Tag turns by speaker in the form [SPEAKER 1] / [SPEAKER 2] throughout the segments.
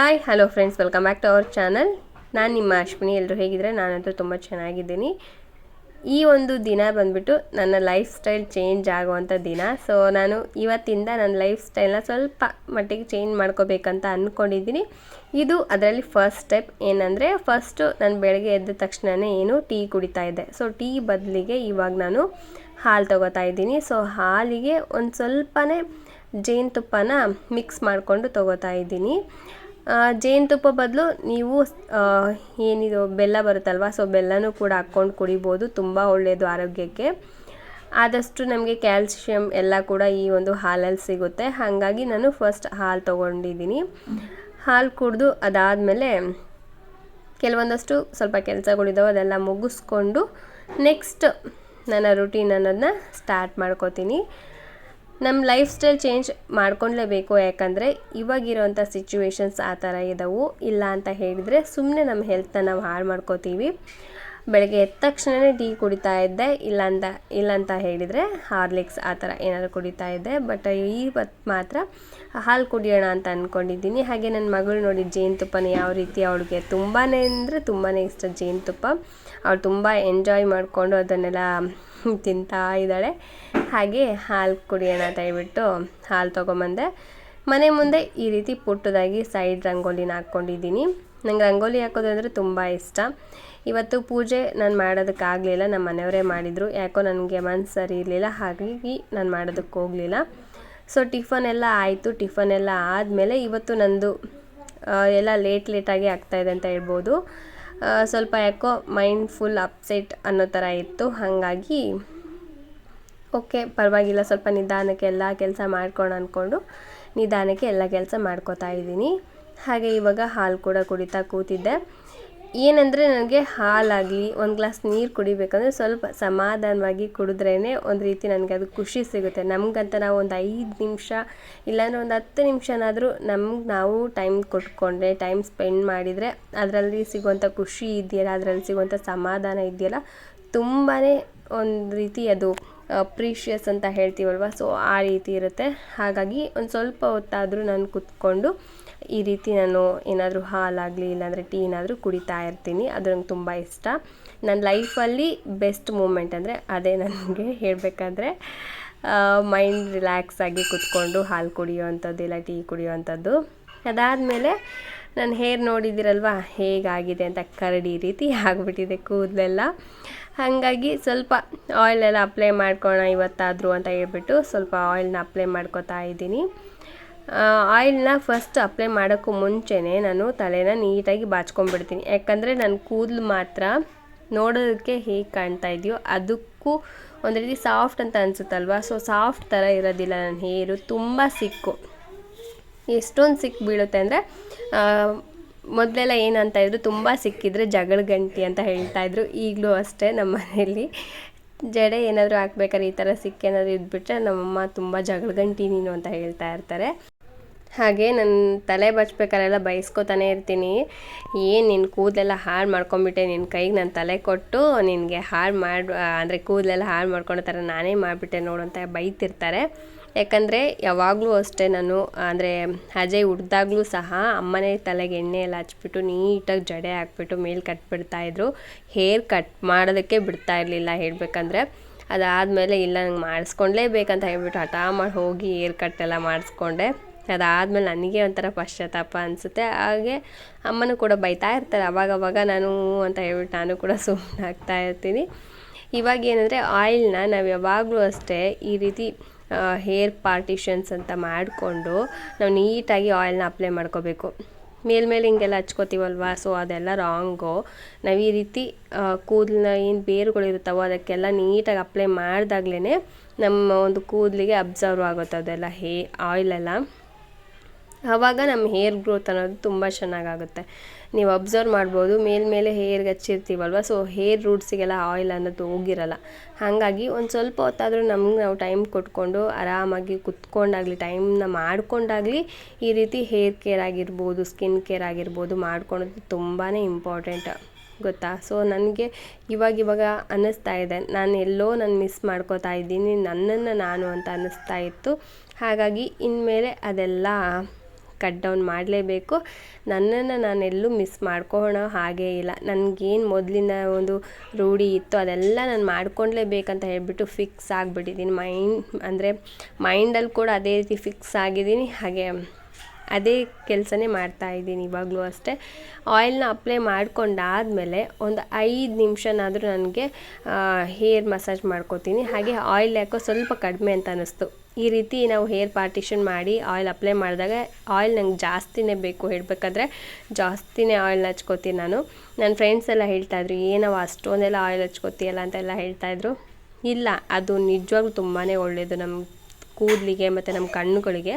[SPEAKER 1] Hi hello friends welcome back to our channel ನಾನು ನಿಮ್ಮ ಅಶ್ವಿನಿ ಎಲ್ಲರೂ ಹೇಗಿದ್ರೆ ನಾನಂತೂ ತುಂಬ ಚೆನ್ನಾಗಿದ್ದೀನಿ. ಈ ಒಂದು ದಿನ ಬಂದುಬಿಟ್ಟು ನನ್ನ ಲೈಫ್ ಸ್ಟೈಲ್ ಚೇಂಜ್ ಆಗುವಂಥ ದಿನ. ಸೊ ನಾನು ಇವತ್ತಿಂದ ನನ್ನ ಲೈಫ್ ಸ್ಟೈಲ್ನ ಸ್ವಲ್ಪ ಮಟ್ಟಿಗೆ ಚೇಂಜ್ ಮಾಡ್ಕೋಬೇಕಂತ ಅಂದ್ಕೊಂಡಿದ್ದೀನಿ ಇದು ಅದರಲ್ಲಿ ಫಸ್ಟ್ ಸ್ಟೆಪ್ ಏನಂದರೆ ಫಸ್ಟು ನಾನು ಬೆಳಗ್ಗೆ ಎದ್ದ ತಕ್ಷಣವೇ ಏನು ಟೀ ಕುಡಿತಾ ಇದ್ದೆ. ಸೊ ಟೀ ಬದಲಿಗೆ ಇವಾಗ ನಾನು ಹಾಲು ತೊಗೋತಾ ಇದ್ದೀನಿ. ಸೊ ಹಾಲಿಗೆ ಒಂದು ಸ್ವಲ್ಪನೇ ಜೇನುತುಪ್ಪನ ಮಿಕ್ಸ್ ಮಾಡಿಕೊಂಡು ತೊಗೋತಾ ಇದ್ದೀನಿ. ಜೇನುತುಪ್ಪ ಬದಲು ನೀವು ಏನಿದು, ಬೆಲ್ಲ ಬರುತ್ತಲ್ವ ಸೊ ಬೆಲ್ಲನೂ ಕೂಡ ಹಾಕ್ಕೊಂಡು ಕುಡಿಬೋದು, ತುಂಬ ಒಳ್ಳೆಯದು ಆರೋಗ್ಯಕ್ಕೆ. ಆದಷ್ಟು ನಮಗೆ ಕ್ಯಾಲ್ಸಿಯಂ ಎಲ್ಲ ಕೂಡ ಈ ಒಂದು ಹಾಲಲ್ಲಿ ಸಿಗುತ್ತೆ. ಹಾಗಾಗಿ ನಾನು ಫಸ್ಟ್ ಹಾಲು ತೊಗೊಂಡಿದ್ದೀನಿ. ಹಾಲು ಕುಡಿದು ಅದಾದಮೇಲೆ ಕೆಲವೊಂದಷ್ಟು ಸ್ವಲ್ಪ ಕೆಲಸಗಳಿದ್ದಾವೆ ಅದೆಲ್ಲ ಮುಗಿಸ್ಕೊಂಡು ನೆಕ್ಸ್ಟ್ ನನ್ನ ರುಟೀನ್ ಅನ್ನೋದನ್ನ ಸ್ಟಾರ್ಟ್ ಮಾಡ್ಕೋತೀನಿ. ನಮ್ಮ ಲೈಫ್ ಸ್ಟೈಲ್ ಚೇಂಜ್ ಮಾಡ್ಕೊಳ್ಲೇಬೇಕು. ಯಾಕಂದರೆ ಇವಾಗಿರೋಂಥ ಸಿಚುವೇಶನ್ಸ್ ಆ ಥರ ಇದ್ದಾವೆ ಇಲ್ಲ ಅಂತ ಹೇಳಿದರೆ ಸುಮ್ಮನೆ ನಮ್ಮ ಹೆಲ್ತನ್ನ ನಾವು ಹಾಳು ಮಾಡ್ಕೋತೀವಿ. ಬೆಳಗ್ಗೆ ಎದ್ದ ತಕ್ಷಣವೇ ಟೀ ಕುಡಿತಾ ಇದ್ದೆ. ಇಲ್ಲ ಅಂತ ಇಲ್ಲ ಅಂತ ಹೇಳಿದರೆ ಹಾರ್ಲಿಕ್ಸ್ ಆ ಥರ ಏನಾದರೂ ಕುಡಿತಾ ಇದ್ದೆ. ಬಟ್ ಇವತ್ತು ಮಾತ್ರ ಹಾಲು ಕುಡಿಯೋಣ ಅಂತ ಅಂದ್ಕೊಂಡಿದ್ದೀನಿ ಹಾಗೆ ನನ್ನ ಮಗಳು ನೋಡಿ ಜೇನುತುಪ್ಪನ ಯಾವ ರೀತಿ ಅವಳಿಗೆ ತುಂಬಾ ಅಂದರೆ ತುಂಬಾ ಇಷ್ಟ ಜೇನುತುಪ್ಪ ಅವಳು ತುಂಬ ಎಂಜಾಯ್ ಮಾಡಿಕೊಂಡು ಅದನ್ನೆಲ್ಲ ತಿಂತಾ ಇದ್ದಾಳೆ. ಹಾಗೆ ಹಾಲು ಕುಡಿಯೋಣ ಹೇಳ್ಬಿಟ್ಟು ಹಾಲು ತೊಗೊಂಬಂದೆ. ಮನೆ ಮುಂದೆ ಈ ರೀತಿ ಪುಟ್ಟದಾಗಿ ಸೈಡ್ ರಂಗೋಲಿನ ಹಾಕ್ಕೊಂಡಿದ್ದೀನಿ. ನಂಗೆ ರಂಗೋಲಿ ಹಾಕೋದು ಅಂದರೆ ತುಂಬ ಇಷ್ಟ. ಇವತ್ತು ಪೂಜೆ ನಾನು ಮಾಡೋದಕ್ಕಾಗಲಿಲ್ಲ ನಮ್ಮ ಮನೆಯವರೇ ಮಾಡಿದರು. ಯಾಕೋ ನನಗೆ ಮನಸ್ಸು ಸರಿ ಇರಲಿಲ್ಲ. ಹಾಗಾಗಿ ನಾನು ಮಾಡೋದಕ್ಕೆ ಹೋಗಲಿಲ್ಲ. ಸೊ ಟಿಫನ್ ಎಲ್ಲ ಆಯಿತು. ಟಿಫನ್ ಎಲ್ಲ ಆದಮೇಲೆ ಇವತ್ತು ನಂದು ಎಲ್ಲ ಲೇಟ್, ಲೇಟಾಗಿ ಆಗ್ತಾಯಿದೆ ಅಂತ ಹೇಳ್ಬೋದು. ಸ್ವಲ್ಪ ಯಾಕೋ ಮೈಂಡ್ ಫುಲ್ ಅಪ್ಸೆಟ್ ಅನ್ನೋ ಥರ ಇತ್ತು. ಹಾಗಾಗಿ ಓಕೆ, ಪರವಾಗಿಲ್ಲ, ಸ್ವಲ್ಪ ನಿಧಾನಕ್ಕೆ ಎಲ್ಲ ಕೆಲಸ ಮಾಡ್ಕೊಂಡು ಅಂದ್ಕೊಂಡು ನಿಧಾನಕ್ಕೆ ಎಲ್ಲ ಕೆಲಸ ಮಾಡ್ಕೋತಾ ಇದ್ದೀನಿ. ಹಾಗೆ ಇವಾಗ ಹಾಲು ಕೂಡ ಕುಡಿತಾ ಕೂತಿದ್ದೆ. ಏನಂದರೆ ನನಗೆ ಹಾಲಾಗಲಿ, ಒಂದು ಗ್ಲಾಸ್ ನೀರು ಕುಡಿಬೇಕಂದ್ರೆ ಸ್ವಲ್ಪ ಸಮಾಧಾನವಾಗಿ ಕುಡಿದ್ರೇ ಒಂದು ರೀತಿ ನನಗೆ ಅದು ಖುಷಿ ಸಿಗುತ್ತೆ. ನಮಗಂತ ನಾವು ಒಂದು ಐದು ನಿಮಿಷ ಇಲ್ಲಾಂದರೆ ಒಂದು ಹತ್ತು ನಿಮಿಷನಾದರೂ ನಮ್ಗೆ ನಾವು ಟೈಮ್ ಕೊಟ್ಕೊಂಡ್ರೆ ಟೈಮ್ ಸ್ಪೆಂಡ್ ಮಾಡಿದರೆ ಅದರಲ್ಲಿ ಸಿಗುವಂಥ ಖುಷಿ ಇದೆಯಲ್ಲ, ಅದರಲ್ಲಿ ಸಿಗುವಂಥ ಸಮಾಧಾನ ಇದೆಯಲ್ಲ ತುಂಬಾ ಒಂದು ರೀತಿ ಅದು ಪ್ರೀಷಿಯಸ್ ಅಂತ ಹೇಳ್ತೀವಲ್ವ? ಸೊ ಆ ರೀತಿ ಇರುತ್ತೆ. ಹಾಗಾಗಿ ಒಂದು ಸ್ವಲ್ಪ ಹೊತ್ತಾದರೂ ನಾನು ಕುತ್ಕೊಂಡು ಈ ರೀತಿ ನಾನು ಏನಾದರೂ ಹಾಲಾಗಲಿ, ಇಲ್ಲಾಂದರೆ ಟೀ ಏನಾದರೂ ಕುಡಿತಾ ಇರ್ತೀನಿ. ಅದು ನಂಗೆ ತುಂಬ ಇಷ್ಟ. ನನ್ನ ಲೈಫಲ್ಲಿ ಬೆಸ್ಟ್ ಮೂಮೆಂಟ್ ಅಂದರೆ ಅದೇ ನನಗೆ ಹೇಳಬೇಕಾದ್ರೆ ಮೈಂಡ್ ರಿಲ್ಯಾಕ್ಸ್ ಆಗಿ ಕುತ್ಕೊಂಡು ಹಾಲು ಕುಡಿಯೋವಂಥದ್ದು ಇಲ್ಲ ಟೀ ಕುಡಿಯೋವಂಥದ್ದು. ಅದಾದಮೇಲೆ ನನ್ನ ಹೇರ್ ನೋಡಿದ್ದೀರಲ್ವ, ಹೇಗಾಗಿದೆ ಅಂತ ಕರಡಿ ರೀತಿ ಆಗಿಬಿಟ್ಟಿದೆ ಕೂದಲೆಲ್ಲ. ಹಾಗಾಗಿ ಸ್ವಲ್ಪ ಆಯಿಲೆಲ್ಲ ಅಪ್ಲೈ ಮಾಡ್ಕೋಣ ಇವತ್ತಾದರೂ ಅಂತ ಹೇಳ್ಬಿಟ್ಟು ಸ್ವಲ್ಪ ಆಯಿಲ್ನ ಅಪ್ಲೈ ಮಾಡ್ಕೋತಾ ಇದ್ದೀನಿ. ಆಯಿಲ್ನ ಫಸ್ಟ್ ಅಪ್ಲೈ ಮಾಡೋಕ್ಕೂ ಮುಂಚೆನೇ ನಾನು ತಲೆನ ನೀಟಾಗಿ ಬಾಚ್ಕೊಂಡ್ಬಿಡ್ತೀನಿ. ಯಾಕಂದರೆ ನನ್ನ ಕೂದಲು ಮಾತ್ರ ನೋಡೋದಕ್ಕೆ ಹೇಗೆ ಕಾಣ್ತಾ ಇದೆಯೋ ಅದಕ್ಕೂ ಒಂದು ರೀತಿ ಸಾಫ್ಟ್ ಅಂತ ಅನಿಸುತ್ತಲ್ವ? ಸೊ ಸಾಫ್ಟ್ ಥರ ಇರೋದಿಲ್ಲ ನನ್ನ ಹೇರು ತುಂಬ ಸಿಕ್ಕು. ಎಷ್ಟೊಂದು ಸಿಕ್ಕು ಬೀಳುತ್ತೆ ಅಂದರೆ ಮೊದಲೆಲ್ಲ ಏನಂತ ಇದ್ರು, ತುಂಬ ಸಿಕ್ಕಿದ್ರೆ ಜಗಳ ಗಂಟಿ ಅಂತ ಹೇಳ್ತಾ ಇದ್ರು. ಈಗಲೂ ಅಷ್ಟೇ ನಮ್ಮ ಮನೆಯಲ್ಲಿ ಜಡೆ ಏನಾದರೂ ಹಾಕ್ಬೇಕಾದ್ರೆ ಈ ಥರ ಸಿಕ್ಕೇನಾದರೂ ಇದ್ಬಿಟ್ರೆ ನಮ್ಮಮ್ಮ ತುಂಬ ಜಗಳ ಗಂಟಿ ನೀನು ಅಂತ ಹೇಳ್ತಾ ಇರ್ತಾರೆ. ಹಾಗೆ ನನ್ನ ತಲೆ ಬಚ್ಬೇಕಾರೆಲ್ಲ ಬೈಸ್ಕೊತಾನೆ ಇರ್ತೀನಿ. ಏನು ನಿನ್ನ ಕೂದಲೆಲ್ಲ ಹಾಳು ಮಾಡ್ಕೊಂಬಿಟ್ಟೆ? ನಿನ್ನ ಕೈಗೆ ನಾನು ತಲೆ ಕೊಟ್ಟು ನಿನಗೆ ಹಾಳು ಮಾಡಿ ಅಂದರೆ ಕೂದಲೆಲ್ಲ ಹಾಳು ಮಾಡ್ಕೊಂಡ ಥರ ನಾನೇ ಮಾಡಿಬಿಟ್ಟೆ ನೋಡು ಅಂತ ಬೈತಿರ್ತಾರೆ. ಯಾಕಂದರೆ ಯಾವಾಗಲೂ ಅಷ್ಟೇ ನಾನು, ಅಂದರೆ ಅಜಯ್ ಹುಡ್ದಾಗ್ಲೂ ಸಹ ಅಮ್ಮನೇ ತಲೆಗೆ ಎಣ್ಣೆ ಎಲ್ಲ ಹಚ್ಬಿಟ್ಟು ನೀಟಾಗಿ ಜಡೆ ಹಾಕ್ಬಿಟ್ಟು ಮೇಲೆ ಕಟ್ಬಿಡ್ತಾಯಿದ್ರು ಹೇರ್ ಕಟ್ ಮಾಡೋದಕ್ಕೆ ಬಿಡ್ತಾ ಇರಲಿಲ್ಲ ಹೇಳಬೇಕಂದ್ರೆ. ಅದಾದಮೇಲೆ ಇಲ್ಲ ನಂಗೆ ಮಾಡಿಸ್ಕೊಂಡ್ಲೇಬೇಕಂತ ಹೇಳ್ಬಿಟ್ಟು ಹಠ ಮಾಡಿ ಹೋಗಿ ಹೇರ್ ಕಟ್ ಎಲ್ಲ ಮಾಡಿಸ್ಕೊಂಡೆ. ಅದಾದಮೇಲೆ ನನಗೆ ಒಂಥರ ಪಶ್ಚಾತ್ತಾಪ ಅನಿಸುತ್ತೆ. ಹಾಗೆ ಅಮ್ಮನೂ ಕೂಡ ಬೈತಾ ಇರ್ತಾರೆ. ಅವಾಗವಾಗ ನಾನು ಅಂತ ಹೇಳ್ಬಿಟ್ಟು ನಾನು ಕೂಡ ಸುಮ್ಮನೆ ಆಗ್ತಾ ಇರ್ತೀನಿ. ಇವಾಗ ಏನಂದರೆ ಆಯಿಲ್ನ ನಾವು ಯಾವಾಗಲೂ ಅಷ್ಟೇ ಈ ರೀತಿ ಹೇರ್ ಪಾರ್ಟಿಷನ್ಸ್ ಅಂತ ಮಾಡಿಕೊಂಡು ನಾವು ನೀಟಾಗಿ ಆಯಿಲ್ನ ಅಪ್ಲೈ ಮಾಡ್ಕೋಬೇಕು. ಮೇಲ್ಮೇಲೆ ಹಿಂಗೆಲ್ಲ ಹಚ್ಕೋತೀವಲ್ವ? ಸೊ ಅದೆಲ್ಲ ರಾಂಗು ನಾವು ಈ ರೀತಿ ಕೂದಲಿನ ಏನು ಬೇರುಗಳಿರುತ್ತವೋ ಅದಕ್ಕೆಲ್ಲ ನೀಟಾಗಿ ಅಪ್ಲೈ ಮಾಡಿದಾಗ್ಲೇ ನಮ್ಮ ಒಂದು ಕೂದಲಿಗೆ ಅಬ್ಸರ್ವ್ ಆಗುತ್ತೆ ಅದೆಲ್ಲ ಹೇ ಆಯಿಲೆಲ್ಲ ಆವಾಗ ನಮ್ಮ ಹೇರ್ ಗ್ರೋತ್ ಅನ್ನೋದು ತುಂಬ ಚೆನ್ನಾಗಾಗುತ್ತೆ. ನೀವು ಅಬ್ಸರ್ವ್ ಮಾಡ್ಬೋದು ಮೇಲ್ಮೇಲೆ ಹೇರ್ಗೆ ಹಚ್ಚಿರ್ತೀವಲ್ವ ಸೊ ಹೇರ್ ರೂಟ್ಸಿಗೆಲ್ಲ ಆಯಿಲ್ ಅನ್ನೋದು ಹೋಗಿರಲ್ಲ. ಹಾಗಾಗಿ ಒಂದು ಸ್ವಲ್ಪ ಹೊತ್ತಾದರೂ ನಮ್ಗೆ ನಾವು ಟೈಮ್ ಕೊಟ್ಕೊಂಡು ಆರಾಮಾಗಿ ಕುತ್ಕೊಂಡಾಗಲಿ ಟೈಮ್ನ ಮಾಡ್ಕೊಂಡಾಗಲಿ ಈ ರೀತಿ ಹೇರ್ ಕೇರ್ ಆಗಿರ್ಬೋದು ಸ್ಕಿನ್ ಕೇರ್ ಆಗಿರ್ಬೋದು ಮಾಡ್ಕೊಳೋದು ತುಂಬಾ ಇಂಪಾರ್ಟೆಂಟ್ ಗೊತ್ತಾ? ಸೊ ನನಗೆ ಇವಾಗ ಇವಾಗ ಅನ್ನಿಸ್ತಾ ಇದೆ. ನಾನು ಎಲ್ಲೋ ನಾನು ಮಿಸ್ ಮಾಡ್ಕೋತಾ ಇದ್ದೀನಿ, ನನ್ನನ್ನು ನಾನು ಅಂತ ಅನ್ನಿಸ್ತಾ ಇತ್ತು. ಹಾಗಾಗಿ ಇನ್ಮೇಲೆ ಅದೆಲ್ಲ ಕಟ್ ಡೌನ್ ಮಾಡಲೇಬೇಕು. ನನ್ನನ್ನು ನಾನು ಎಲ್ಲೂ ಮಿಸ್ ಮಾಡ್ಕೊಳ್ಳೋ ಹಾಗೇ ಇಲ್ಲ. ನನಗೇನು ಮೊದಲಿನ ಒಂದು ರೂಢಿ ಇತ್ತು ಅದೆಲ್ಲ ನಾನು ಮಾಡ್ಕೊಳ್ಲೇಬೇಕಂತ ಹೇಳ್ಬಿಟ್ಟು ಫಿಕ್ಸ್ ಆಗಿಬಿಟ್ಟಿದ್ದೀನಿ ಮೈಂಡ್ ಅಂದರೆ ಮೈಂಡಲ್ಲಿ ಕೂಡ ಅದೇ ರೀತಿ ಫಿಕ್ಸ್ ಆಗಿದ್ದೀನಿ ಹಾಗೆ ಅದೇ ಕೆಲಸನೇ ಮಾಡ್ತಾ ಇದ್ದೀನಿ ಇವಾಗಲೂ ಅಷ್ಟೇ. ಆಯಿಲ್ನ ಅಪ್ಲೈ ಮಾಡ್ಕೊಂಡಾದಮೇಲೆ ಒಂದು ಐದು ನಿಮಿಷನಾದರೂ ನನಗೆ ಹೇರ್ ಮಸಾಜ್ ಮಾಡ್ಕೋತೀನಿ. ಹಾಗೆ ಆಯಿಲ್ ಯಾಕೋ ಸ್ವಲ್ಪ ಕಡಿಮೆ ಅಂತ ಅನ್ನಿಸ್ತು ಈ ರೀತಿ ನಾವು ಹೇರ್ ಪಾರ್ಟಿಷನ್ ಮಾಡಿ ಆಯಿಲ್ ಅಪ್ಲೈ ಮಾಡಿದಾಗ ಆಯಿಲ್ ನಂಗೆ ಜಾಸ್ತಿನೇ ಬೇಕು ಹೇಳಬೇಕಾದ್ರೆ ಜಾಸ್ತಿನೇ ಆಯಿಲ್ ಹಚ್ಕೋತೀನಿ ನಾನು. ನನ್ನ ಫ್ರೆಂಡ್ಸ್ ಎಲ್ಲ ಹೇಳ್ತಾಯಿದ್ರು ಏನವ ಅಷ್ಟೊಂದೆಲ್ಲ ಆಯಿಲ್ ಹಚ್ಕೋತೀಯಲ್ಲ ಅಂತೆಲ್ಲ ಹೇಳ್ತಾಯಿದ್ರು ಇಲ್ಲ, ಅದು ನಿಜವಾಗ್ಲೂ ತುಂಬಾ ಒಳ್ಳೆಯದು ನಮ್ಮ ಕೂದಲಿಗೆ ಮತ್ತು ನಮ್ಮ ಕಣ್ಣುಗಳಿಗೆ.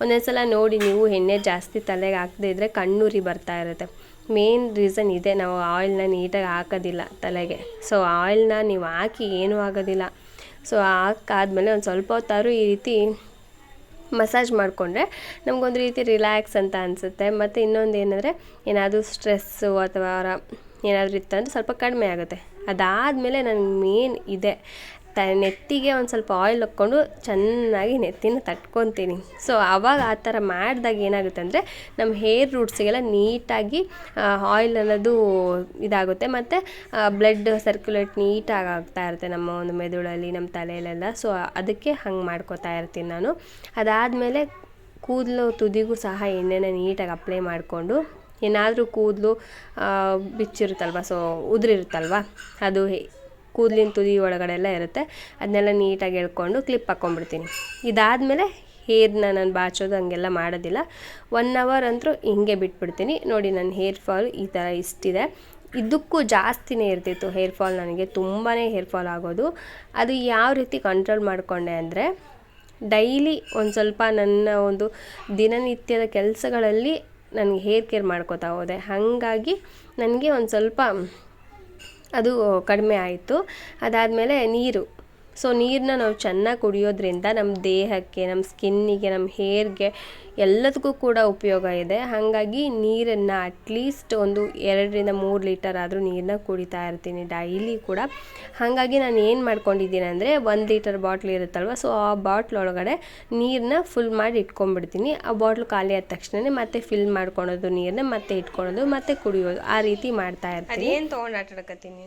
[SPEAKER 1] ಒಂದೊಂದು ಸಲ ನೋಡಿ ನೀವು ಎಣ್ಣೆ ಜಾಸ್ತಿ ತಲೆಗೆ ಹಾಕದೇ ಇದ್ದರೆ ಕಣ್ಣುರಿ ಬರ್ತಾ ಇರುತ್ತೆ. ಮೇನ್ ರೀಸನ್ ಇದೆ, ನಾವು ಆಯಿಲ್ನ ನೀಟಾಗಿ ಹಾಕೋದಿಲ್ಲ ತಲೆಗೆ. ಸೊ, ಆಯಿಲ್ನ ನೀವು ಹಾಕಿ ಏನೂ ಆಗೋದಿಲ್ಲ. ಸೊ ಹಾಕಾದ್ಮೇಲೆ ಒಂದು ಸ್ವಲ್ಪ ಹೊತ್ತಾದ್ರೂ ಈ ರೀತಿ ಮಸಾಜ್ ಮಾಡಿಕೊಂಡ್ರೆ ನಮಗೊಂದು ರೀತಿ ರಿಲ್ಯಾಕ್ಸ್ ಅಂತ ಅನಿಸುತ್ತೆ. ಮತ್ತು ಇನ್ನೊಂದು ಏನಂದರೆ ಏನಾದರೂ ಸ್ಟ್ರೆಸ್ಸು ಅಥವಾ ಏನಾದರೂ ಇತ್ತಂದರೆ ಸ್ವಲ್ಪ ಕಡಿಮೆ ಆಗುತ್ತೆ. ಅದಾದಮೇಲೆ ನನಗೆ ಮೇನ್ ಇದೆ. ತ, ನೆತ್ತಿಗೆ ಒಂದು ಸ್ವಲ್ಪ ಆಯಿಲ್ ಹಾಕ್ಕೊಂಡು ಚೆನ್ನಾಗಿ ನೆತ್ತಿನ ತಟ್ಕೊತೀನಿ. ಸೊ ಆವಾಗ ಆ ಥರ ಮಾಡಿದಾಗ ಏನಾಗುತ್ತೆ ಅಂದರೆ ನಮ್ಮ ಹೇರ್ ರೂಟ್ಸಿಗೆಲ್ಲ ನೀಟಾಗಿ ಆಯಿಲ್ ಅನ್ನೋದು ಇದಾಗುತ್ತೆ. ಮತ್ತು ಬ್ಲಡ್ ಸರ್ಕ್ಯುಲೇಟ್ ನೀಟಾಗಿ ಆಗ್ತಾ ಇರುತ್ತೆ ನಮ್ಮ ಒಂದು ಮೆದುಳಲ್ಲಿ ನಮ್ಮ ತಲೆಯಲ್ಲೆಲ್ಲ. ಸೊ ಅದಕ್ಕೆ ಹಂಗೆ ಮಾಡ್ಕೋತಾ ಇರ್ತೀನಿ ನಾನು. ಅದಾದಮೇಲೆ ಕೂದಲು ತುದಿಗೂ ಸಹ ಎಣ್ಣೆನ ನೀಟಾಗಿ ಅಪ್ಲೈ ಮಾಡಿಕೊಂಡು, ಏನಾದರೂ ಕೂದಲು ಬಿಚ್ಚಿರುತ್ತಲ್ವ? ಸೊ ಉದುರಿರುತ್ತಲ್ವ? ಅದು ಕೂದಲಿನ ತುದಿ ಒಳಗಡೆ ಎಲ್ಲ ಇರುತ್ತೆ. ಅದನ್ನೆಲ್ಲ ನೀಟಾಗಿ ಎಳ್ಕೊಂಡು ಕ್ಲಿಪ್ ಹಾಕ್ಕೊಂಡ್ಬಿಡ್ತೀನಿ ಇದಾದಮೇಲೆ ಹೇರ್ನ ನಾನು ಬಾಚೋದು ಹಂಗೆಲ್ಲ ಮಾಡೋದಿಲ್ಲ. ಒನ್ ಅವರ್ ಅಂತೂ ಹಿಂಗೆ ಬಿಟ್ಬಿಡ್ತೀನಿ. ನೋಡಿ ನನ್ನ ಹೇರ್ ಫಾಲ್ ಈ ಥರ ಇಷ್ಟಿದೆ. ಇದಕ್ಕೂ ಜಾಸ್ತಿನೇ ಇರ್ತಿತ್ತು ಹೇರ್ ಫಾಲ್ ನನಗೆ. ತುಂಬಾ ಹೇರ್ ಫಾಲ್ ಆಗೋದು. ಅದು ಯಾವ ರೀತಿ ಕಂಟ್ರೋಲ್ ಮಾಡಿಕೊಂಡೆ ಅಂದರೆ, ಡೈಲಿ ಒಂದು ಸ್ವಲ್ಪ ನನ್ನ ಒಂದು ದಿನನಿತ್ಯದ ಕೆಲಸಗಳಲ್ಲಿ ನನಗೆ ಹೇರ್ ಕೇರ್ ಮಾಡ್ಕೋತಾ ಹೋದೆ. ಹಾಗಾಗಿ ನನಗೆ ಒಂದು ಸ್ವಲ್ಪ ಅದು ಕಡಿಮೆ ಆಯಿತು. ಅದಾದಮೇಲೆ ನೀರು. ಸೊ ನೀರನ್ನ ನಾವು ಚೆನ್ನಾಗಿ ಕುಡಿಯೋದ್ರಿಂದ ನಮ್ಮ ದೇಹಕ್ಕೆ ನಮ್ಮ ಸ್ಕಿನ್ನಿಗೆ ನಮ್ಮ ಹೇರ್ಗೆ ಎಲ್ಲದಕ್ಕೂ ಕೂಡ ಉಪಯೋಗ ಇದೆ. ಹಾಗಾಗಿ ನೀರನ್ನು ಅಟ್ಲೀಸ್ಟ್ ಒಂದು ಎರಡರಿಂದ ಮೂರು ಲೀಟರ್ ಆದರೂ ನೀರನ್ನ ಕುಡಿತಾ ಇರ್ತೀನಿ ಡೈಲಿ ಕೂಡ. ಹಾಗಾಗಿ ನಾನು ಏನು ಮಾಡ್ಕೊಂಡಿದ್ದೀನಿ ಅಂದರೆ ಒಂದು ಲೀಟರ್ ಬಾಟ್ಲ್ ಇರುತ್ತಲ್ವ ಸೊ ಆ ಬಾಟ್ಲ್ ಒಳಗಡೆ ನೀರನ್ನ ಫುಲ್ ಮಾಡಿ ಇಟ್ಕೊಂಡ್ಬಿಡ್ತೀನಿ. ಆ ಬಾಟ್ಲ್ ಖಾಲಿ ಆದ ತಕ್ಷಣವೇ ಮತ್ತೆ ಫಿಲ್ ಮಾಡ್ಕೊಳೋದು ನೀರನ್ನ ಮತ್ತೆ ಇಟ್ಕೊಳೋದು, ಮತ್ತೆ ಕುಡಿಯೋದು. ಆ ರೀತಿ ಮಾಡ್ತಾ ಇರ್ತೀನಿ. ಏನು ತೊಗೊಂಡು ಆಟ ಆಡಕತ್ತೀನಿ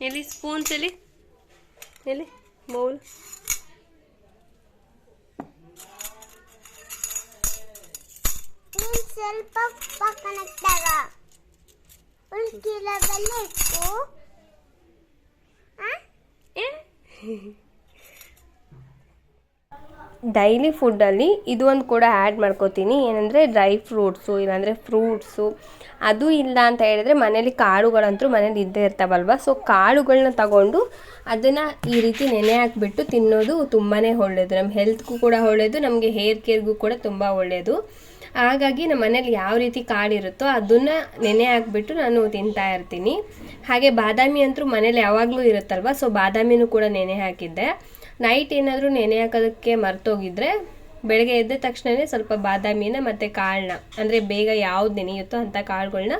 [SPEAKER 1] ಎಲ್ಲಿ ಸ್ಪೂನ್ಸ್ ಎಲ್ಲಿ? ಎಲ್ಲಿ? ಬೌಲ್.
[SPEAKER 2] ಸ್ವಲ್ಪ ಕನೆಕ್ಟಾಗ ಉಳ್ಕಿಲದಲ್ಲೇ ಇಟ್ಟು
[SPEAKER 1] ಡೈಲಿ ಫುಡ್ಡಲ್ಲಿ ಇದು ಒಂದು ಕೂಡ ಆ್ಯಡ್ ಮಾಡ್ಕೋತೀನಿ. ಏನಂದರೆ ಡ್ರೈ ಫ್ರೂಟ್ಸು ಇಲ್ಲಾಂದರೆ ಫ್ರೂಟ್ಸು ಅದು ಇಲ್ಲ ಅಂತ ಹೇಳಿದ್ರೆ ಮನೇಲಿ ಕಾಳುಗಳಂತೂ ಮನೇಲಿ ಇದ್ದೇ ಇರ್ತಾವಲ್ವ? ಸೊ ಕಾಳುಗಳನ್ನ ತಗೊಂಡು ಅದನ್ನು ಈ ರೀತಿ ನೆನೆ ಹಾಕ್ಬಿಟ್ಟು ತಿನ್ನೋದು ತುಂಬಾ ಒಳ್ಳೆಯದು ನಮ್ಮ ಹೆಲ್ತ್ಗೂ ಕೂಡ ಒಳ್ಳೆಯದು ನಮಗೆ ಹೇರ್ ಕೇರ್ಗೂ ಕೂಡ ತುಂಬ ಒಳ್ಳೆಯದು ಹಾಗಾಗಿ ನಮ್ಮ ಮನೇಲಿ ಯಾವ ರೀತಿ ಕಾಳಿರುತ್ತೋ ಅದನ್ನು ನೆನೆ ಹಾಕ್ಬಿಟ್ಟು ನಾನು ತಿಂತಾ ಇರ್ತೀನಿ. ಹಾಗೆ ಬಾದಾಮಿ ಅಂತೂ ಮನೇಲಿ ಯಾವಾಗಲೂ ಇರುತ್ತಲ್ವ? ಸೊ ಬಾದಾಮಿನೂ ಕೂಡ ನೆನೆ ಹಾಕಿದ್ದೆ. ನೈಟ್ ಏನಾದರೂ ನೆನೆ ಹಾಕೋದಕ್ಕೆ ಮರ್ತೋಗಿದ್ರೆ ಬೆಳಗ್ಗೆ ಎದ್ದ ತಕ್ಷಣವೇ ಸ್ವಲ್ಪ ಬಾದಾಮಿನ ಮತ್ತು ಕಾಳನ್ನ, ಅಂದರೆ ಬೇಗ ಯಾವ್ದು ನೆನೆಯುತ್ತೋ ಅಂಥ ಕಾಳುಗಳ್ನ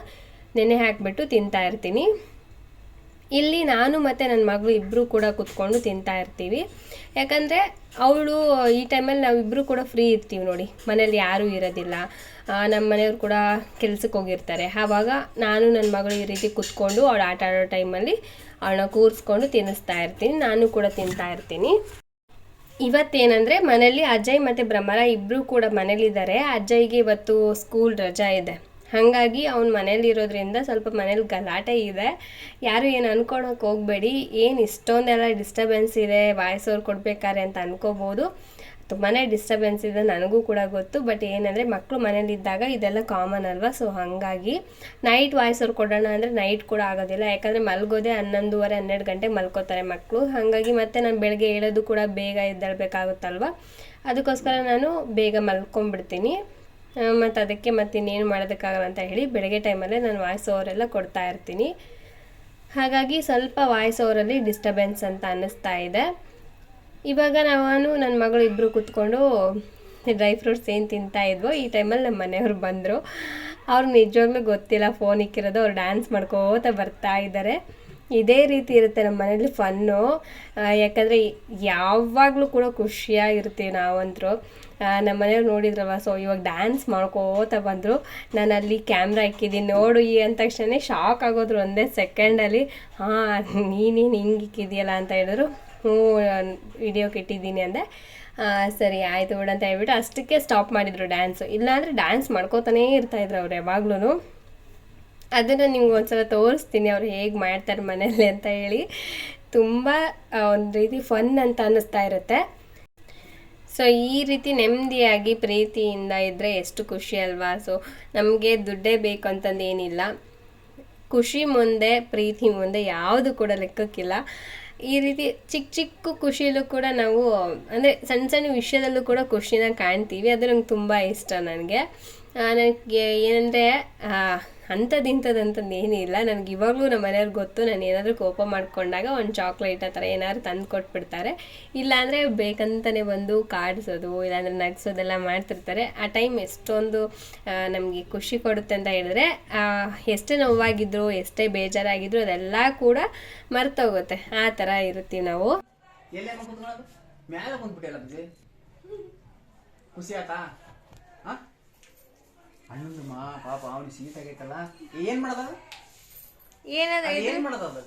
[SPEAKER 1] ನೆನೆ ಹಾಕಿಬಿಟ್ಟು ತಿಂತಾ ಇರ್ತೀನಿ. ಇಲ್ಲಿ ನಾನು ಮತ್ತು ನನ್ನ ಮಗಳು ಇಬ್ಬರು ಕೂಡ ಕುತ್ಕೊಂಡು ತಿಂತಾ ಇರ್ತೀವಿ. ಯಾಕಂದರೆ ಅವಳು ಈ ಟೈಮಲ್ಲಿ ನಾವಿಬ್ಬರು ಕೂಡ ಫ್ರೀ ಇರ್ತೀವಿ ನೋಡಿ ಮನೇಲಿ ಯಾರೂ ಇರೋದಿಲ್ಲ. ನಮ್ಮ ಮನೆಯವ್ರು ಕೂಡ ಕೆಲ್ಸಕ್ಕೆ ಹೋಗಿರ್ತಾರೆ. ಆವಾಗ ನಾನು ನನ್ನ ಮಗಳು ಈ ರೀತಿ ಕುತ್ಕೊಂಡು ಅವಳು ಆಟ ಆಡೋ ಟೈಮಲ್ಲಿ ಅವಳನ್ನ ಕೂರಿಸ್ಕೊಂಡು ತಿನ್ನಿಸ್ತಾ ಇರ್ತೀನಿ, ನಾನು ಕೂಡ ತಿಂತಾ ಇರ್ತೀನಿ. ಇವತ್ತೇನಂದರೆ ಮನೇಲಿ ಅಜಯ್ ಮತ್ತು ಭ್ರಮರ ಇಬ್ಬರೂ ಕೂಡ ಮನೇಲಿದ್ದಾರೆ. ಅಜಯ್ಗೆ ಇವತ್ತು ಸ್ಕೂಲ್ ರಜಾ ಇದೆ. ಹಾಗಾಗಿ ಅವ್ನು ಮನೇಲಿರೋದ್ರಿಂದ ಸ್ವಲ್ಪ ಮನೇಲಿ ಗಲಾಟೆ ಇದೆ. ಯಾರು ಏನು ಅನ್ಕೊಳಕ್ಕೆ ಹೋಗಬೇಡಿ, ಏನು ಇಷ್ಟೊಂದೆಲ್ಲ ಡಿಸ್ಟರ್ಬೆನ್ಸ್ ಇದೆ ವಾಯ್ಸ್ ಅವ್ರು ಕೊಡ್ಬೇಕಾರೆ ಅಂತ ಅನ್ಕೋಬೋದು. ತುಂಬಾ ಡಿಸ್ಟರ್ಬೆನ್ಸ್ ಇದೆ, ನನಗೂ ಕೂಡ ಗೊತ್ತು. ಬಟ್ ಏನಂದರೆ ಮಕ್ಕಳು ಮನೇಲಿದ್ದಾಗ ಇದೆಲ್ಲ ಕಾಮನ್ ಅಲ್ವಾ? ಸೊ ಹಾಗಾಗಿ ನೈಟ್ ವಾಯ್ಸ್ ಅವ್ರು ಕೊಡೋಣ ಅಂದರೆ ನೈಟ್ ಕೂಡ ಆಗೋದಿಲ್ಲ. ಯಾಕಂದರೆ ಮಲ್ಗೋದೆ ಹನ್ನೊಂದುವರೆ, ಹನ್ನೆರಡು ಗಂಟೆ ಮಲ್ಕೋತಾರೆ ಮಕ್ಕಳು ಹಾಗಾಗಿ ಮತ್ತೆ ನಾನು ಬೆಳಗ್ಗೆ ಹೇಳೋದು ಕೂಡ ಬೇಗ ಎದ್ದೇಳಬೇಕಾಗುತ್ತಲ್ವ? ಅದಕ್ಕೋಸ್ಕರ ನಾನು ಬೇಗ ಮಲ್ಕೊಂಡ್ಬಿಡ್ತೀನಿ. ಮತ್ತು ಅದಕ್ಕೆ ಮತ್ತೆ ಇನ್ನೇನು ಮಾಡೋದಕ್ಕಾಗಲ್ಲ ಅಂತ ಹೇಳಿ ಬೆಳಗ್ಗೆ ಟೈಮಲ್ಲೇ ನಾನು ವಾಯ್ಸ್ ಓವರೆಲ್ಲ ಕೊಡ್ತಾ ಇರ್ತೀನಿ. ಹಾಗಾಗಿ ಸ್ವಲ್ಪ ವಾಯ್ಸ್ ಓವರಲ್ಲಿ ಡಿಸ್ಟರ್ಬೆನ್ಸ್ ಅಂತ ಅನ್ನಿಸ್ತಾ ಇದೆ. ಇವಾಗ ನಾನು ನನ್ನ ಮಗಳು ಇಬ್ಬರು ಕೂತ್ಕೊಂಡು ಡ್ರೈ ಫ್ರೂಟ್ಸ್ ಏನು ತಿಂತಾ ಇದ್ವೋ, ಈ ಟೈಮಲ್ಲಿ ನಮ್ಮ ಮನೆಯವ್ರು ಬಂದರು. ಅವ್ರು ನಿಜವಾಗ್ಲೂ ಗೊತ್ತಿಲ್ಲ ಫೋನ್ ಇಕ್ಕಿರೋದು, ಅವ್ರು ಡ್ಯಾನ್ಸ್ ಮಾಡ್ಕೋತ ಬರ್ತಾ ಇದ್ದಾರೆ ಇದೇ ರೀತಿ ಇರುತ್ತೆ ನಮ್ಮ ಮನೇಲಿ ಫನ್ನು ಯಾಕಂದರೆ ಯಾವಾಗಲೂ ಕೂಡ ಖುಷಿಯಾಗಿರ್ತೀವಿ ನಾವಂತರೂ. ನಮ್ಮ ಮನೆಯವ್ರು ನೋಡಿದ್ರಲ್ವ ಸೊ ಇವಾಗ ಡ್ಯಾನ್ಸ್ ಮಾಡ್ಕೋತ ಬಂದರು. ನಾನು ಅಲ್ಲಿ ಕ್ಯಾಮ್ರಾ ಇಕ್ಕಿದ್ದೀನಿ, ನೋಡು ಈ ಅಂದ ತಕ್ಷಣ ಶಾಕ್ ಆಗೋದ್ರು ಒಂದೇ ಸೆಕೆಂಡಲ್ಲಿ ಹಾಂ ನೀನೇನು ಹಿಂಗೆ ಇಕ್ಕಿದ್ಯಲ್ಲ ಅಂತ ಹೇಳಿದ್ರು. ಹ್ಞೂ ವಿಡಿಯೋಕ್ಕೆ ಇಟ್ಟಿದ್ದೀನಿ ಅಂದೆ. ಸರಿ, ಆಯಿತು ಬಿಡು ಅಂತ ಹೇಳ್ಬಿಟ್ಟು ಅಷ್ಟಕ್ಕೆ ಸ್ಟಾಪ್ ಮಾಡಿದರು ಡ್ಯಾನ್ಸು ಇಲ್ಲಾಂದರೆ ಡ್ಯಾನ್ಸ್ ಮಾಡ್ಕೋತಾನೇ ಇರ್ತಾಯಿದ್ರು ಅವ್ರು ಯಾವಾಗ್ಲೂ ಅದನ್ನು ನಿಮ್ಗೆ ಒಂದ್ಸಲ ತೋರಿಸ್ತೀನಿ ಅವ್ರು ಹೇಗೆ ಮಾಡ್ತಾರೆ ಮನೇಲಿ ಅಂತ ಹೇಳಿ. ತುಂಬ ಒಂದು ರೀತಿ ಫನ್ ಅಂತ ಅನ್ನಿಸ್ತಾ ಇರುತ್ತೆ. ಸೊ ಈ ರೀತಿ ನೆಮ್ಮದಿಯಾಗಿ ಪ್ರೀತಿಯಿಂದ ಇದ್ದರೆ ಎಷ್ಟು ಖುಷಿ ಅಲ್ವಾ? ಸೊ ನಮಗೆ ದುಡ್ಡೇ ಬೇಕು ಅಂತಂದು ಏನಿಲ್ಲ ಖುಷಿ ಮುಂದೆ, ಪ್ರೀತಿ ಮುಂದೆ ಯಾವುದು ಕೂಡ ಲೆಕ್ಕಕ್ಕಿಲ್ಲ. ಈ ರೀತಿ ಚಿಕ್ಕ ಚಿಕ್ಕ ಖುಷಿಯಲ್ಲೂ ಕೂಡ ನಾವು, ಅಂದರೆ ಸಣ್ಣ ಸಣ್ಣ ವಿಷಯದಲ್ಲೂ ಕೂಡ ಖುಷಿನ ಕಾಣ್ತೀವಿ. ಅದು ನಂಗೆ ತುಂಬ ಇಷ್ಟ ನನಗೆ. ನನಗೆ ಏನಂದರೆ ಅಂಥದ್ದು ಏನೂ ಇಲ್ಲ. ನನಗೆ ಇವಾಗಲೂ ನಮ್ಮ ಮನೆಯವ್ರಿಗೆ ಗೊತ್ತು. ನಾನು ಏನಾದರೂ ಕೋಪ ಮಾಡ್ಕೊಂಡಾಗ ಒಂದು ಚಾಕ್ಲೇಟ್ ಆ ಥರ ಏನಾದ್ರು ತಂದು ಕೊಟ್ಬಿಡ್ತಾರೆ. ಇಲ್ಲಾಂದರೆ ಬೇಕಂತಲೇ ಬಂದು ಕಾಡಿಸೋದು, ಇಲ್ಲಾಂದರೆ ನಗ್ಸೋದೆಲ್ಲ ಮಾಡ್ತಿರ್ತಾರೆ. ಆ ಟೈಮ್ ಎಷ್ಟೊಂದು ನಮಗೆ ಖುಷಿ ಕೊಡುತ್ತೆ ಅಂತ ಹೇಳಿದ್ರೆ ಎಷ್ಟೇ ನೋವಾಗಿದ್ರು, ಎಷ್ಟೇ ಬೇಜಾರಾಗಿದ್ರು ಅದೆಲ್ಲ ಕೂಡ ಮರ್ತೋಗುತ್ತೆ. ಆ ಥರ ಇರ್ತೀವಿ ನಾವು.
[SPEAKER 3] ಖುಷಿ ಹಾ ಅಣ್ಣಂದು ಮಾ ಪಾಪ ಅವನಿಗೆ ಸೀಟ್ ಆಗೈತಲ್ಲ. ಏನ್ ಮಾಡದ
[SPEAKER 1] ಏನದ
[SPEAKER 3] ಏನ್ ಮಾಡದ ಅದು?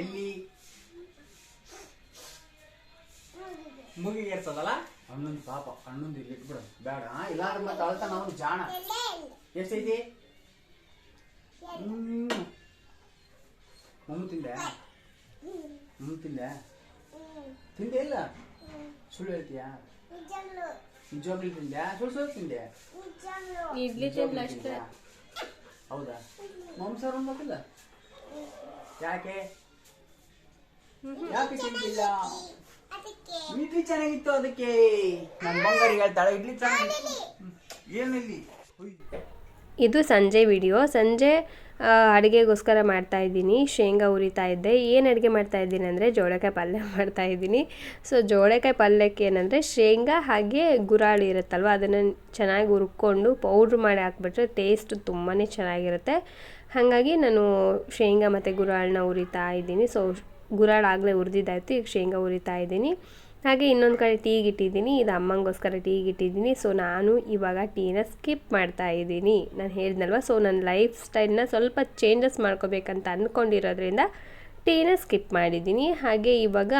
[SPEAKER 3] ಎಲ್ಲಿ? ಮುಗಿಗೆ ಏರ್ಸದಲ್ಲ? ಅಣ್ಣಂದು ಪಾಪ ಅಣ್ಣಂದು ಇಲ್ಲಿ ಇಟ್ಬಿಡು. ಬೇಡ. ಇಲ್ಲಾಂದ್ರೆ ಮತ್ತೆ ಅಳ್ತಾನ ಅವನು ಜಾಣ. ಎಷ್ಟೈತಿ. ಮಮ್ಮು ತಿಂದೆ? ಮಮ್ಮು ತಿಂದೆ? ತಿಂದೆ ಇಲ್ಲ? ಸುಳ್ಳು ಹೇಳ್ತೀಯಾ? ನಿಜವಾಗ್ಲೂ ತಿಂದ್ಯಾ ಸುಳ್ಳು ಸುಳ್ಳು ತಿಂದೆ.
[SPEAKER 1] ಇಡ್ಲಿ
[SPEAKER 3] ತಿಂದ್ಯಾ? ಹೌದಾ? ಮಾಂಸಾರ ಗೊತ್ತಿಲ್ಲ? ಯಾಕೆ? ಯಾಕೆ ತಿಂದಿಲ್ಲ? ಇಡ್ಲಿ ಚೆನ್ನಾಗಿತ್ತು ಅದಕ್ಕೆ. ನನ್ನ ಬಂಗಾರಿ ಹೇಳ್ತಾಳೆ ಇಡ್ಲಿ ಚೆನ್ನಾಗಿತ್ತು. ಏನಿಲ್ಲಿ
[SPEAKER 1] ಇದು ಸಂಜೆ ವಿಡಿಯೋ. ಸಂಜೆ ಅಡುಗೆಗೋಸ್ಕರ ಮಾಡ್ತಾ ಇದ್ದೀನಿ. ಶೇಂಗಾ ಉರಿತಾ ಇದ್ದೆ. ಏನು ಅಡುಗೆ ಮಾಡ್ತಾ ಇದ್ದೀನಿ ಅಂದರೆ ಜೋಳಕಾಯಿ ಪಲ್ಯ ಮಾಡ್ತಾ ಇದ್ದೀನಿ. ಸೊ ಜೋಳಕಾಯಿ ಪಲ್ಯಕ್ಕೆ ಏನಂದರೆ ಶೇಂಗಾ ಹಾಗೆ ಗುರಾಳಿ ಇರುತ್ತಲ್ವ, ಅದನ್ನು ಚೆನ್ನಾಗಿ ಹುರ್ಕೊಂಡು ಪೌಡ್ರ್ ಮಾಡಿ ಹಾಕ್ಬಿಟ್ರೆ ಟೇಸ್ಟ್ ತುಂಬಾ ಚೆನ್ನಾಗಿರುತ್ತೆ. ಹಾಗಾಗಿ ನಾನು ಶೇಂಗಾ ಮತ್ತು ಗುರಾಳನ್ನ ಉರಿತಾ ಇದ್ದೀನಿ. ಸೊ ಗುರಾಳು ಆಗಲೇ ಈಗ ಶೇಂಗಾ ಉರಿತಾ ಇದ್ದೀನಿ. ಹಾಗೆ ಇನ್ನೊಂದು ಕಡೆ ಟೀಗೆ ಇಟ್ಟಿದ್ದೀನಿ ಇದು ಅಮ್ಮಂಗೋಸ್ಕರ ಟೀಗೆ ಇಟ್ಟಿದ್ದೀನಿ ಸೊ ನಾನು ಇವಾಗ ಟೀನ ಸ್ಕಿಪ್ ಮಾಡ್ತಾ ಇದ್ದೀನಿ. ನಾನು ಹೇಳಿದ್ನಲ್ವ ಸೊ ನನ್ನ ಲೈಫ್ ಸ್ಟೈಲ್ನ ಸ್ವಲ್ಪ ಚೇಂಜಸ್ ಮಾಡ್ಕೋಬೇಕಂತ ಅಂದ್ಕೊಂಡಿರೋದ್ರಿಂದ ಟೀನ ಸ್ಕಿಪ್ ಮಾಡಿದ್ದೀನಿ. ಹಾಗೆ ಇವಾಗ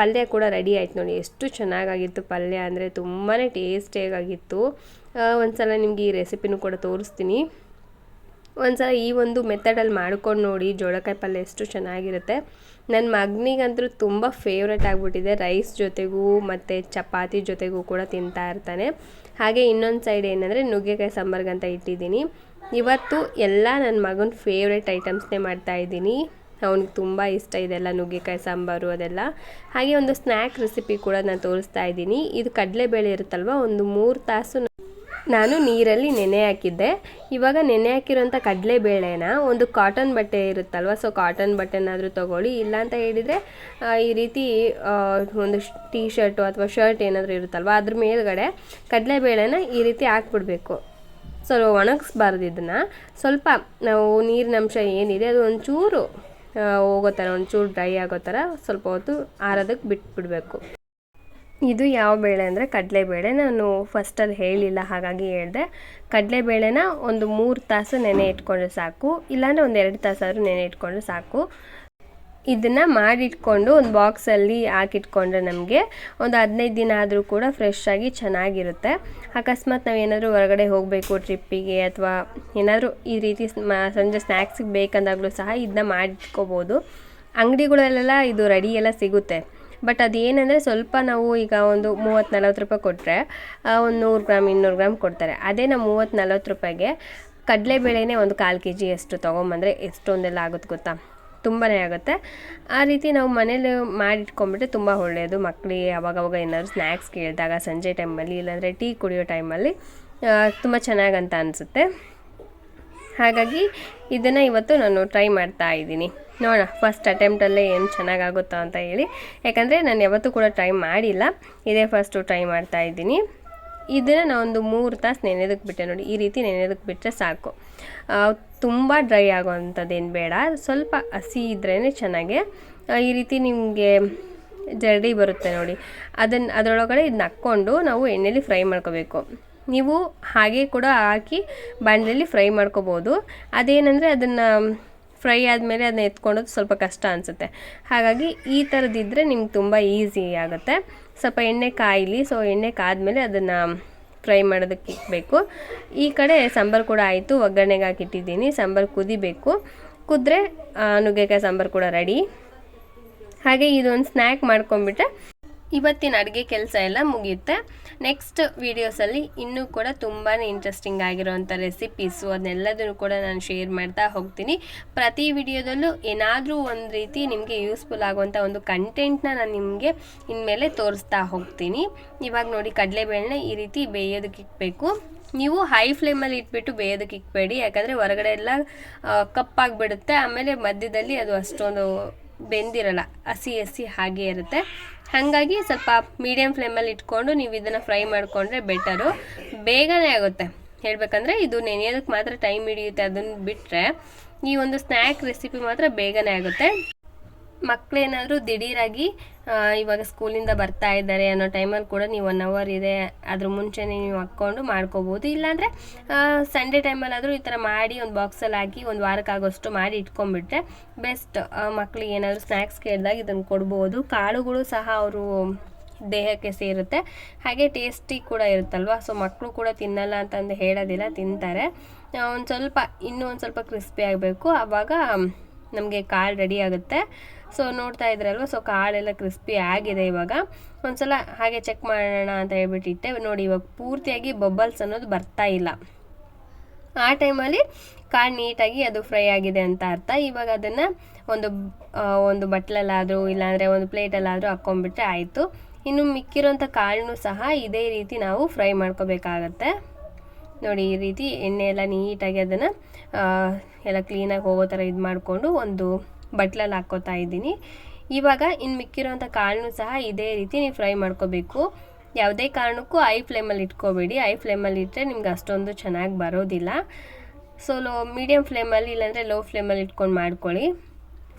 [SPEAKER 1] ಪಲ್ಯ ಕೂಡ ರೆಡಿ ಆಯ್ತು ನೋಡಿ. ಎಷ್ಟು ಚೆನ್ನಾಗಾಗಿತ್ತು ಪಲ್ಯ ಅಂದರೆ ತುಂಬಾ ಟೇಸ್ಟಿಯಾಗಿತ್ತು ಒಂದ್ಸಲ ನಿಮಗೆ ಈ ರೆಸಿಪಿನೂ ಕೂಡ ತೋರಿಸ್ತೀನಿ. ಒಂದ್ಸಲ ಈ ಒಂದು ಮೆಥಡಲ್ಲಿ ಮಾಡ್ಕೊಂಡು ನೋಡಿ, ಜೋಳಕಾಯಿ ಪಲ್ಯ ಎಷ್ಟು ಚೆನ್ನಾಗಿರುತ್ತೆ. ನನ್ನ ಮಗನಿಗಂತೂ ತುಂಬ ಫೇವ್ರೇಟ್ ಆಗಿಬಿಟ್ಟಿದೆ. ರೈಸ್ ಜೊತೆಗೂ ಮತ್ತು ಚಪಾತಿ ಜೊತೆಗೂ ಕೂಡ ತಿಂತಾ ಇರ್ತಾನೆ. ಹಾಗೆ ಇನ್ನೊಂದು ಸೈಡ್ ಏನಂದರೆ, ನುಗ್ಗೆಕಾಯಿ ಸಾಂಬಾರ್ಗಂತ ಇಟ್ಟಿದ್ದೀನಿ. ಇವತ್ತು ಎಲ್ಲ ನನ್ನ ಮಗನ ಫೇವ್ರೇಟ್ ಐಟಮ್ಸ್ನೇ ಮಾಡ್ತಾ ಇದ್ದೀನಿ. ಅವ್ನಿಗೆ ತುಂಬ ಇಷ್ಟ ಇದೆಲ್ಲ ನುಗ್ಗೆಕಾಯಿ ಸಾಂಬಾರು ಅದೆಲ್ಲ. ಹಾಗೆ ಒಂದು ಸ್ನ್ಯಾಕ್ ರೆಸಿಪಿ ಕೂಡ ನಾನು ತೋರಿಸ್ತಾ ಇದ್ದೀನಿ. ಇದು ಕಡಲೆಬೇಳೆ ಇರುತ್ತಲ್ವ, ಒಂದು ಮೂರು ತಾಸು ನಾನು ನೀರಲ್ಲಿ ನೆನೆ ಹಾಕಿದ್ದೆ. ಇವಾಗ ನೆನೆ ಹಾಕಿರೋಂಥ ಕಡಲೆಬೇಳೆನ ಒಂದು ಕಾಟನ್ ಬಟ್ಟೆ ಇರುತ್ತಲ್ವ ಸೊ ಕಾಟನ್ ಬಟ್ಟೆನಾದರೂ ತೊಗೊಳ್ಳಿ. ಇಲ್ಲ ಅಂತ ಹೇಳಿದರೆ ಈ ರೀತಿ ಒಂದು ಟೀ ಶರ್ಟು ಅಥವಾ ಶರ್ಟ್ ಏನಾದರೂ ಇರುತ್ತಲ್ವ, ಅದ್ರ ಮೇಲ್ಗಡೆ ಕಡಲೆಬೇಳೆನ ಈ ರೀತಿ ಹಾಕ್ಬಿಡ್ಬೇಕು. ಸೊ ಒಣಗಿಸ್ಬಾರ್ದು ಇದನ್ನು. ಸ್ವಲ್ಪ ನಾವು ನೀರಿನ ಅಂಶ ಏನಿದೆ, ಅದು ಒಂಚೂರು ಹೋಗೋ ಥರ ಒಂಚೂರು ಡ್ರೈ ಆಗೋ ಥರ ಸ್ವಲ್ಪ ಹೊತ್ತು ಆರೋದಕ್ಕೆ ಬಿಟ್ಬಿಡಬೇಕು. ಇದು ಯಾವ ಬೇಳೆ ಅಂದರೆ ಕಡಲೆಬೇಳೆ ನಾನು ಫಸ್ಟಲ್ಲಿ ಹೇಳಿಲ್ಲ, ಹಾಗಾಗಿ ಹೇಳಿದೆ. ಕಡಲೆಬೇಳೆನ ಒಂದು ಮೂರು ತಾಸು ನೆನೆ ಇಟ್ಕೊಂಡ್ರೆ ಸಾಕು. ಇಲ್ಲಾಂದರೆ ಒಂದು ಎರಡು ತಾಸಾದರೂ ನೆನೆ ಇಟ್ಕೊಂಡ್ರೆ ಸಾಕು. ಇದನ್ನು ಮಾಡಿಟ್ಕೊಂಡು ಒಂದು ಬಾಕ್ಸಲ್ಲಿ ಹಾಕಿಟ್ಕೊಂಡ್ರೆ ನಮಗೆ ಒಂದು ಹದಿನೈದು ದಿನ ಆದರೂ ಕೂಡ ಫ್ರೆಶ್ ಆಗಿ ಚೆನ್ನಾಗಿರುತ್ತೆ. ಅಕಸ್ಮಾತ್ ನಾವು ಏನಾದರೂ ಹೊರಗಡೆ ಹೋಗಬೇಕು ಟ್ರಿಪ್ಪಿಗೆ ಅಥವಾ ಏನಾದರೂ ಈ ರೀತಿ ಸಂಜೆ ಸ್ನ್ಯಾಕ್ಸಿಗೆ ಬೇಕಂದಾಗಲೂ ಸಹ ಇದನ್ನ ಮಾಡಿಟ್ಕೋಬೋದು. ಅಂಗಡಿಗಳಲ್ಲೆಲ್ಲ ಇದು ರೆಡಿ ಎಲ್ಲ ಸಿಗುತ್ತೆ. ಬಟ್ ಅದೇನೆಂದರೆ ಸ್ವಲ್ಪ ನಾವು ಈಗ ಒಂದು ಮೂವತ್ತು ನಲ್ವತ್ತು ರೂಪಾಯಿ ಕೊಟ್ಟರೆ ಒಂದು ನೂರು ಗ್ರಾಮ್, ಇನ್ನೂರು ಗ್ರಾಮ್ ಕೊಡ್ತಾರೆ. ಅದೇ ನಾವು ಮೂವತ್ತು ನಲ್ವತ್ತು ರೂಪಾಯಿಗೆ ಕಡಲೆಬೇಳೆನೇ ಒಂದು ಕಾಲು ಕೆ ಜಿ ಅಷ್ಟು ತೊಗೊಂಬಂದರೆ ಎಷ್ಟೊಂದೆಲ್ಲ ಆಗುತ್ತೆ ಗೊತ್ತಾ? ತುಂಬಾ ಆಗುತ್ತೆ. ಆ ರೀತಿ ನಾವು ಮನೇಲಿ ಮಾಡಿಟ್ಕೊಂಡ್ಬಿಟ್ರೆ ತುಂಬ ಒಳ್ಳೆಯದು ಮಕ್ಕಳಿಗೆ ಅವಾಗವಾಗ ಏನಾದರೂ ಸ್ನ್ಯಾಕ್ಸ್ ಕೇಳಿದಾಗ ಸಂಜೆ ಟೈಮಲ್ಲಿ ಇಲ್ಲಾಂದರೆ ಟೀ ಕುಡಿಯೋ ಟೈಮಲ್ಲಿ ತುಂಬ ಚೆನ್ನಾಗಂತ ಅನಿಸುತ್ತೆ. ಹಾಗಾಗಿ ಇದನ್ನು ಇವತ್ತು ನಾನು ಟ್ರೈ ಮಾಡ್ತಾ ಇದ್ದೀನಿ. ನೋಡೋಣ ಫಸ್ಟ್ ಅಟೆಂಪ್ಟಲ್ಲೇ ಏನು ಚೆನ್ನಾಗಾಗುತ್ತೋ ಅಂತ ಹೇಳಿ. ಯಾಕಂದರೆ ನಾನು ಯಾವತ್ತೂ ಕೂಡ ಟ್ರೈ ಮಾಡಿಲ್ಲ. ಇದೇ ಫಸ್ಟು ಟ್ರೈ ಮಾಡ್ತಾ ಇದ್ದೀನಿ. ಇದನ್ನು ನಾನು ಒಂದು ಮೂರು ತಾಸು ನೆನೆದಕ್ಕೆ ಬಿಟ್ಟೆ ನೋಡಿ, ಈ ರೀತಿ ನೆನೆದಕ್ಕೆ ಬಿಟ್ಟರೆ ಸಾಕು. ತುಂಬ ಡ್ರೈ ಆಗೋವಂಥದ್ದೇನು ಬೇಡ. ಸ್ವಲ್ಪ ಹಸಿ ಇದ್ರೇ ಚೆನ್ನಾಗೆ. ಈ ರೀತಿ ನಿಮಗೆ ಜರಡಿ ಬರುತ್ತೆ ನೋಡಿ. ಅದನ್ನು ಅದರೊಳಗಡೆ ಇದನ್ನ ಹಾಕ್ಕೊಂಡು ನಾವು ಎಣ್ಣೆಲಿ ಫ್ರೈ ಮಾಡ್ಕೋಬೇಕು. ನೀವು ಹಾಗೆ ಕೂಡ ಹಾಕಿ ಬಾಣಲೆಯಲ್ಲಿ ಫ್ರೈ ಮಾಡ್ಕೋಬೋದು. ಅದೇನೆಂದರೆ ಅದನ್ನು ಫ್ರೈ ಆದಮೇಲೆ ಅದನ್ನ ಎತ್ಕೊಳ್ಳೋದು ಸ್ವಲ್ಪ ಕಷ್ಟ ಅನಿಸುತ್ತೆ. ಹಾಗಾಗಿ ಈ ಥರದಿದ್ದರೆ ನಿಮ್ಗೆ ತುಂಬ ಈಸಿ ಆಗುತ್ತೆ. ಸ್ವಲ್ಪ ಎಣ್ಣೆ ಕಾಯಲಿ, ಸೊ ಎಣ್ಣೆ ಕಾದ್ಮೇಲೆ ಅದನ್ನು ಫ್ರೈ ಮಾಡೋದಕ್ಕೆ ಇಕ್ಕಬೇಕು ಈ ಕಡೆ ಸಾಂಬಾರು ಕೂಡ ಆಯಿತು, ಒಗ್ಗರಣೆಗೆ ಹಾಕಿಟ್ಟಿದ್ದೀನಿ, ಸಾಂಬಾರು ಕುದಿಬೇಕು. ಕುದ್ರೆ ನುಗ್ಗೆಕಾಯಿ ಸಾಂಬಾರು ಕೂಡ ರೆಡಿ ಹಾಗೆ ಇದೊಂದು ಸ್ನ್ಯಾಕ್ ಮಾಡ್ಕೊಂಡ್ಬಿಟ್ರೆ ಇವತ್ತಿನ ಅಡುಗೆ ಕೆಲಸ ಎಲ್ಲ ಮುಗಿಯುತ್ತೆ. ನೆಕ್ಸ್ಟ್ ವೀಡಿಯೋಸಲ್ಲಿ ಇನ್ನೂ ಕೂಡ ತುಂಬಾ ಇಂಟ್ರೆಸ್ಟಿಂಗ್ ಆಗಿರೋವಂಥ ರೆಸಿಪೀಸು ಅದನ್ನೆಲ್ಲದನ್ನು ಕೂಡ ನಾನು ಶೇರ್ ಮಾಡ್ತಾ ಹೋಗ್ತೀನಿ. ಪ್ರತಿ ವಿಡಿಯೋದಲ್ಲೂ ಏನಾದರೂ ಒಂದು ರೀತಿ ನಿಮಗೆ ಯೂಸ್ಫುಲ್ ಆಗುವಂಥ ಒಂದು ಕಂಟೆಂಟ್ನ ನಾನು ನಿಮಗೆ ಇನ್ಮೇಲೆ ತೋರಿಸ್ತಾ ಹೋಗ್ತೀನಿ. ಇವಾಗ ನೋಡಿ ಕಡಲೆಬೇಳೆನ ಈ ರೀತಿ ಬೇಯೋದಕ್ಕೆ ಇಕ್ಬೇಕು. ನೀವು ಹೈ ಫ್ಲೇಮಲ್ಲಿ ಇಟ್ಬಿಟ್ಟು ಬೇಯೋದಕ್ಕೆ ಇಕ್ಕಬೇಡಿ ಯಾಕಂದರೆ ಹೊರಗಡೆ ಎಲ್ಲ ಕಪ್ಪಾಗಿಬಿಡುತ್ತೆ. ಆಮೇಲೆ ಮಧ್ಯದಲ್ಲಿ ಅದು ಅಷ್ಟೊಂದು ಬೆಂದಿರಲ್ಲ. ಹಸಿ ಹಸಿ ಹಾಗೆ ಇರುತ್ತೆ. ಹಾಗಾಗಿ ಸ್ವಲ್ಪ ಮೀಡಿಯಮ್ ಫ್ಲೇಮಲ್ಲಿ ಇಟ್ಕೊಂಡು ನೀವು ಇದನ್ನು ಫ್ರೈ ಮಾಡಿಕೊಂಡ್ರೆ ಬೆಟರು ಬೇಗನೆ ಆಗುತ್ತೆ. ಹೇಳಬೇಕಂದ್ರೆ ಇದು ನೆನೆಯೋದಕ್ಕೆ ಮಾತ್ರ ಟೈಮ್ ಹಿಡಿಯುತ್ತೆ. ಅದನ್ನು ಬಿಟ್ಟರೆ ಈ ಒಂದು ಸ್ನ್ಯಾಕ್ ರೆಸಿಪಿ ಮಾತ್ರ ಬೇಗನೆ ಆಗುತ್ತೆ. ಮಕ್ಕಳೇನಾದರೂ ದಿಢೀರಾಗಿ ಇವಾಗ ಸ್ಕೂಲಿಂದ ಬರ್ತಾ ಇದ್ದಾರೆ ಅನ್ನೋ ಟೈಮಲ್ಲಿ ಕೂಡ ನೀವು ಒನ್ ಅವರ್ ಇದೆ, ಅದ್ರ ಮುಂಚೆನೇ ನೀವು ಹಾಕ್ಕೊಂಡು ಮಾಡ್ಕೋಬೋದು. ಇಲ್ಲಾಂದರೆ ಸಂಡೇ ಟೈಮಲ್ಲಾದರೂ ಈ ಥರ ಮಾಡಿ ಒಂದು ಬಾಕ್ಸಲ್ಲಿ ಹಾಕಿ ಒಂದು ವಾರಕ್ಕಾಗೋಷ್ಟು ಮಾಡಿ ಇಟ್ಕೊಂಡ್ಬಿಟ್ರೆ ಬೆಸ್ಟ್ ಮಕ್ಕಳಿಗೆ ಏನಾದರೂ ಸ್ನ್ಯಾಕ್ಸ್ ಕೇಳಿದಾಗ ಇದನ್ನು ಕೊಡ್ಬೋದು. ಕಾಳುಗಳು ಸಹ ಅವರು ದೇಹಕ್ಕೆ ಸೇರುತ್ತೆ. ಹಾಗೆ ಟೇಸ್ಟಿ ಕೂಡ ಇರುತ್ತಲ್ವ? ಸೊ ಮಕ್ಕಳು ಕೂಡ ತಿನ್ನಲ್ಲ ಅಂತಂದು ಹೇಳೋದಿಲ್ಲ, ತಿಂತಾರೆ. ಒಂದು ಸ್ವಲ್ಪ, ಇನ್ನೂ ಒಂದು ಸ್ವಲ್ಪ ಕ್ರಿಸ್ಪಿ ಆಗಬೇಕು. ಆವಾಗ, ನಮಗೆ ಕಾಳು ರೆಡಿ ಆಗುತ್ತೆ. ಸೊ ನೋಡ್ತಾ ಇದ್ರಲ್ವ ಸೊ ಕಾಳೆಲ್ಲ ಕ್ರಿಸ್ಪಿ ಆಗಿದೆ ಇವಾಗ. ಒಂದ್ಸಲ ಹಾಗೆ ಚೆಕ್ ಮಾಡೋಣ ಅಂತ ಹೇಳ್ಬಿಟ್ಟು ಇಟ್ಟೆ ನೋಡಿ, ಇವಾಗ ಪೂರ್ತಿಯಾಗಿ ಬಬಲ್ಸ್ ಅನ್ನೋದು ಬರ್ತಾ ಇಲ್ಲ. ಆ ಟೈಮಲ್ಲಿ ಕಾಳು ನೀಟಾಗಿ ಅದು ಫ್ರೈ ಆಗಿದೆ ಅಂತ ಅರ್ಥ. ಇವಾಗ ಅದನ್ನು ಒಂದು ಒಂದು ಬಟ್ಲಲ್ಲಾದರೂ, ಇಲ್ಲಾಂದರೆ ಒಂದು ಪ್ಲೇಟಲ್ಲಾದರೂ ಹಾಕ್ಕೊಂಡ್ಬಿಟ್ರೆ ಆಯಿತು. ಇನ್ನು ಮಿಕ್ಕಿರೋಂಥ ಕಾಳನ್ನು ಸಹ ಇದೇ ರೀತಿ ನಾವು ಫ್ರೈ ಮಾಡ್ಕೋಬೇಕಾಗತ್ತೆ. ನೋಡಿ, ಈ ರೀತಿ ಎಣ್ಣೆ ಎಲ್ಲ ನೀಟಾಗಿ ಅದನ್ನು ಎಲ್ಲ ಕ್ಲೀನಾಗಿ ಹೋಗೋ ಥರ ಇದು ಮಾಡಿಕೊಂಡು ಒಂದು ಬಟ್ಲಲ್ಲಿ ಹಾಕ್ಕೋತಾ ಇದ್ದೀನಿ. ಇವಾಗ ಇನ್ನು ಮಿಕ್ಕಿರೋಂಥ ಕಾಳನ್ನು ಸಹ ಇದೇ ರೀತಿ ನೀವು ಫ್ರೈ ಮಾಡ್ಕೋಬೇಕು. ಯಾವುದೇ ಕಾರಣಕ್ಕೂ ಐ ಫ್ಲೇಮಲ್ಲಿ ಇಟ್ಕೋಬೇಡಿ. ಐ ಫ್ಲೇಮಲ್ಲಿ ಇಟ್ಟರೆ ನಿಮ್ಗೆ ಅಷ್ಟೊಂದು ಚೆನ್ನಾಗಿ ಬರೋದಿಲ್ಲ. ಸೊ ಲೋ ಮೀಡಿಯಮ್ ಫ್ಲೇಮಲ್ಲಿ ಇಲ್ಲಾಂದರೆ ಲೋ ಫ್ಲೇಮಲ್ಲಿ ಇಟ್ಕೊಂಡು ಮಾಡ್ಕೊಳ್ಳಿ.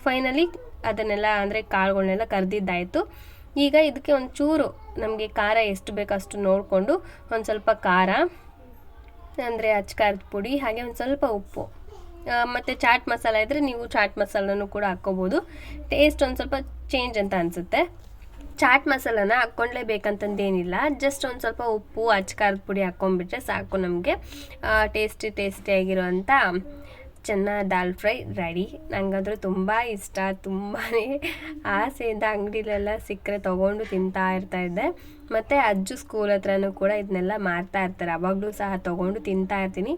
[SPEAKER 1] ಫೈನಲಿ ಅದನ್ನೆಲ್ಲ ಅಂದರೆ ಕಾಳುಗಳನ್ನೆಲ್ಲ ಕರೆದಿದ್ದಾಯಿತು. ಈಗ ಇದಕ್ಕೆ ಒಂದು ಚೂರು ನಮಗೆ ಖಾರ ಎಷ್ಟು ಬೇಕೋ ಅಷ್ಟು ನೋಡಿಕೊಂಡು ಒಂದು ಸ್ವಲ್ಪ ಖಾರ, ಅಂದರೆ ಅಚ್ಕಾರದ ಪುಡಿ, ಹಾಗೆ ಒಂದು ಸ್ವಲ್ಪ ಉಪ್ಪು. ಮತ್ತು ಚಾಟ್ ಮಸಾಲ ಇದ್ದರೆ ನೀವು ಚಾಟ್ ಮಸಾಲನೂ ಕೂಡ ಹಾಕ್ಕೋಬೋದು. ಟೇಸ್ಟ್ ಒಂದು ಸ್ವಲ್ಪ ಚೇಂಜ್ ಅಂತ ಅನಿಸುತ್ತೆ. ಚಾಟ್ ಮಸಾಲನ ಹಾಕ್ಕೊಂಡ್ಲೇಬೇಕಂತಂದೇನಿಲ್ಲ. ಜಸ್ಟ್ ಒಂದು ಸ್ವಲ್ಪ ಉಪ್ಪು, ಅಚ್ಕಾರದ ಪುಡಿ ಹಾಕ್ಕೊಂಡ್ಬಿಟ್ರೆ ಸಾಕು ನಮಗೆ. Tasty ಟೇಸ್ಟಿಯಾಗಿರುವಂಥ chana dal fry ready. ನಂಗಂದ್ರೂ ತುಂಬ ಇಷ್ಟ. ತುಂಬಾ ಆಸೆಯಿಂದ ಅಂಗಡಿಲೆಲ್ಲ ಸಿಕ್ಕರೆ ತೊಗೊಂಡು ತಿಂತಾ ಇರ್ತಾ ಇದ್ದೆ. ಮತ್ತು ಅಜ್ಜು ಸ್ಕೂಲ್ ಹತ್ರನೂ ಕೂಡ ಇದನ್ನೆಲ್ಲ ಮಾಡ್ತಾ ಇರ್ತಾರೆ. ಅವಾಗಲೂ ಸಹ ತೊಗೊಂಡು ತಿಂತಾ ಇರ್ತೀನಿ.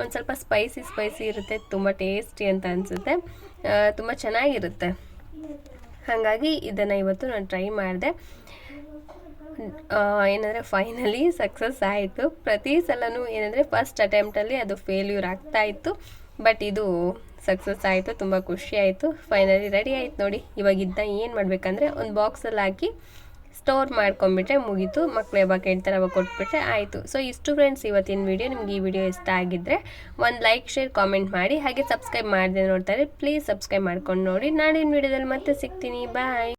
[SPEAKER 1] ಒಂದು ಸ್ವಲ್ಪ ಸ್ಪೈಸಿ ಸ್ಪೈಸಿ ಇರುತ್ತೆ, ತುಂಬ ಟೇಸ್ಟಿ ಅಂತ ಅನಿಸುತ್ತೆ. ತುಂಬ ಚೆನ್ನಾಗಿರುತ್ತೆ. ಹಾಗಾಗಿ ಇದನ್ನು ಇವತ್ತು ನಾನು ಟ್ರೈ ಮಾಡಿದೆ. ಏನಂದರೆ ಫೈನಲಿ ಸಕ್ಸಸ್ ಆಯಿತು. ಪ್ರತಿ ಸಲನೂ ಏನಂದರೆ ಫಸ್ಟ್ ಅಟೆಂಪ್ಟಲ್ಲಿ ಅದು ಫೇಲ್ಯೂರ್ ಆಗ್ತಾ ಇತ್ತು. ಬಟ್ ಇದು ಸಕ್ಸಸ್ ಆಯಿತು, ತುಂಬ ಖುಷಿ ಆಯಿತು. ಫೈನಲಿ ರೆಡಿ ಆಯ್ತು ನೋಡಿ. ಇವಾಗಿದ್ದ ಏನು ಮಾಡಬೇಕಂದ್ರೆ ಒಂದು ಬಾಕ್ಸಲ್ಲಿ ಹಾಕಿ ಸ್ಟೋರ್ ಮಾಡ್ಕೊಂಡ್ಬಿಟ್ರೆ ಮುಗೀತು, ಮಕ್ಳು ಯಾವಾಗ ಹೇಳ್ತಾರೆ ಅವಾಗ ಕೊಟ್ಬಿಟ್ರೆ ಆಯಿತು. ಸೊ ಇಷ್ಟು ಫ್ರೆಂಡ್ಸ್ ಇವತ್ತಿನ ವಿಡಿಯೋ ನಿಮ್ಗೆ ಈ ವಿಡಿಯೋ ಇಷ್ಟ ಆಗಿದ್ದರೆ ಒಂದು ಲೈಕ್ ಶೇರ್ ಕಾಮೆಂಟ್ ಮಾಡಿ. ಹಾಗೆ ಸಬ್ಸ್ಕ್ರೈಬ್ ಮಾಡಿದೆ ನೋಡ್ತಾರೆ ಪ್ಲೀಸ್ ಸಬ್ಸ್ಕ್ರೈಬ್ ಮಾಡ್ಕೊಂಡು ನೋಡಿ. ನಾಳಿನ ವಿಡಿಯೋದಲ್ಲಿ ಮತ್ತೆ ಸಿಗ್ತೀನಿ. ಬಾಯ್